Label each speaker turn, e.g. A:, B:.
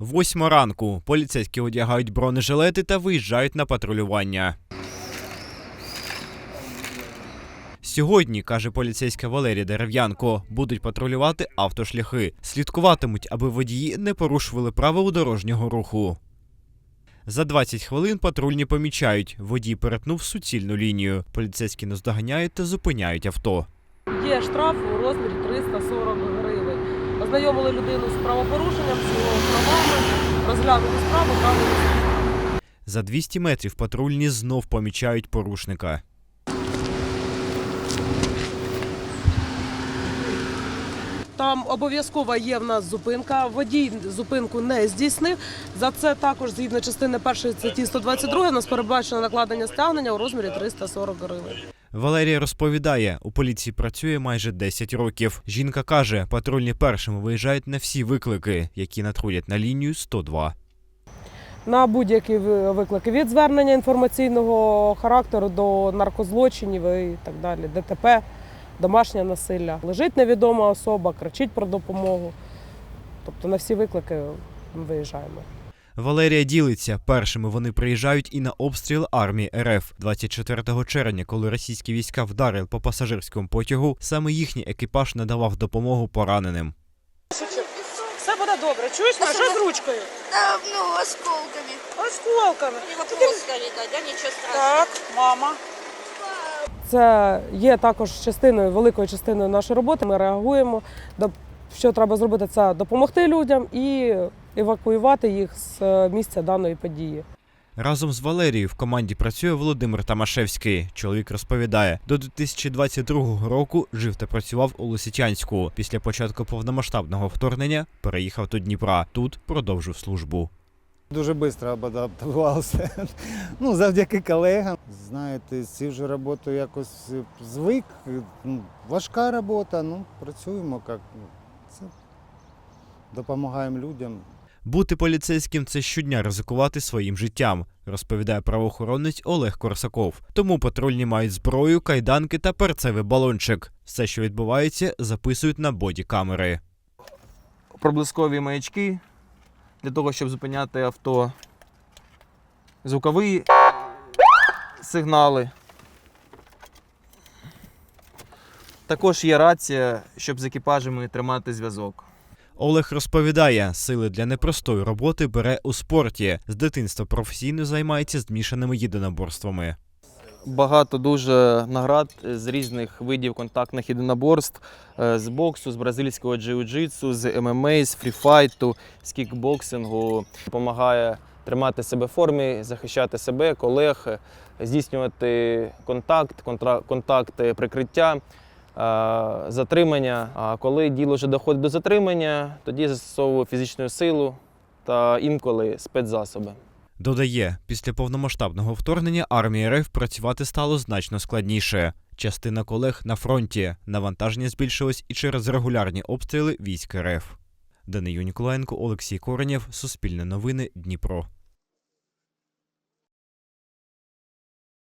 A: Восьма ранку. Поліцейські одягають бронежилети та виїжджають на патрулювання. Сьогодні, каже поліцейська Валерія Дерев'янко, будуть патрулювати автошляхи. Слідкуватимуть, аби водії не порушували правил дорожнього руху. За 20 хвилин патрульні помічають, водій перетнув суцільну лінію. Поліцейські наздоганяють та зупиняють авто.
B: Є штраф у розмірі 340 гривень. Ознайомили людину з правопорушенням, правами, розглянули справу, дали.
A: За 200 метрів патрульні знов помічають порушника.
B: Там обов'язково є в нас зупинка. Водій зупинку не здійснив. За це також згідно частини першої статті 122 у нас передбачено накладення стягнення у розмірі 340 гривень.
A: Валерія розповідає, у поліції працює майже 10 років. Жінка каже, патрульні першими виїжджають на всі виклики, які натрудять на лінію 102.
B: на будь-які виклики від звернення інформаційного характеру до наркозлочинів і так далі, ДТП, домашнє насилля. Лежить невідома особа, кричить про допомогу. Тобто на всі виклики виїжджаємо.
A: Валерія ділиться. Першими вони приїжджають і на обстріл армії РФ 24 червня, коли російські війська вдарили по пасажирському потягу. Саме їхній екіпаж надавав допомогу пораненим.
B: Все буде добре. Чуєш,
C: а що з
B: ручкою?
C: Да, ну, осколками.
B: Осколками.
C: Да, ничего страшного.
B: мама. Це є також частиною, великою частиною нашої роботи. Ми реагуємо. Що треба зробити, це допомогти людям і евакуювати їх з е, місця даної події.
A: Разом з Валерією в команді працює Володимир Тамашевський. Чоловік розповідає, до 2022 року жив та працював у Лисичанську. Після початку повномасштабного вторгнення переїхав до Дніпра. Тут продовжив службу.
D: Дуже швидко адаптувався. Ну, завдяки колегам. Знаєте, з цією ж роботою якось звик. Важка робота, ну, працюємо як. Це допомагаємо людям.
A: Бути поліцейським це щодня ризикувати своїм життям, розповідає правоохоронець Олег Корсаков. Тому патрульні мають зброю, кайданки та перцевий балончик. Все, що відбувається, записують на боді-камери.
E: проблискові маячки для того, щоб зупиняти авто. Звукові сигнали. Також є рація, щоб з екіпажами тримати зв'язок.
A: Олег розповідає, сили для непростої роботи бере у спорті. З дитинства професійно займається змішаними єдиноборствами.
E: Багато дуже наград з різних видів контактних єдиноборств, е, з боксу, з бразильського джиу-джитсу, з ММА, з фріфайту, з кікбоксингу. Допомагає тримати себе в формі, захищати себе, колег, здійснювати контакт, контакт е, прикриття, е, затримання. А коли діло вже доходить до затримання, тоді застосовую фізичну силу та інколи спецзасоби.
A: Додає, після повномасштабного вторгнення армії РФ працювати стало значно складніше. Частина колег на фронті навантаження збільшилось і через регулярні обстріли військ РФ. Данию Ніколаєнко, Олексій Коренєв, Суспільне новини, Дніпро.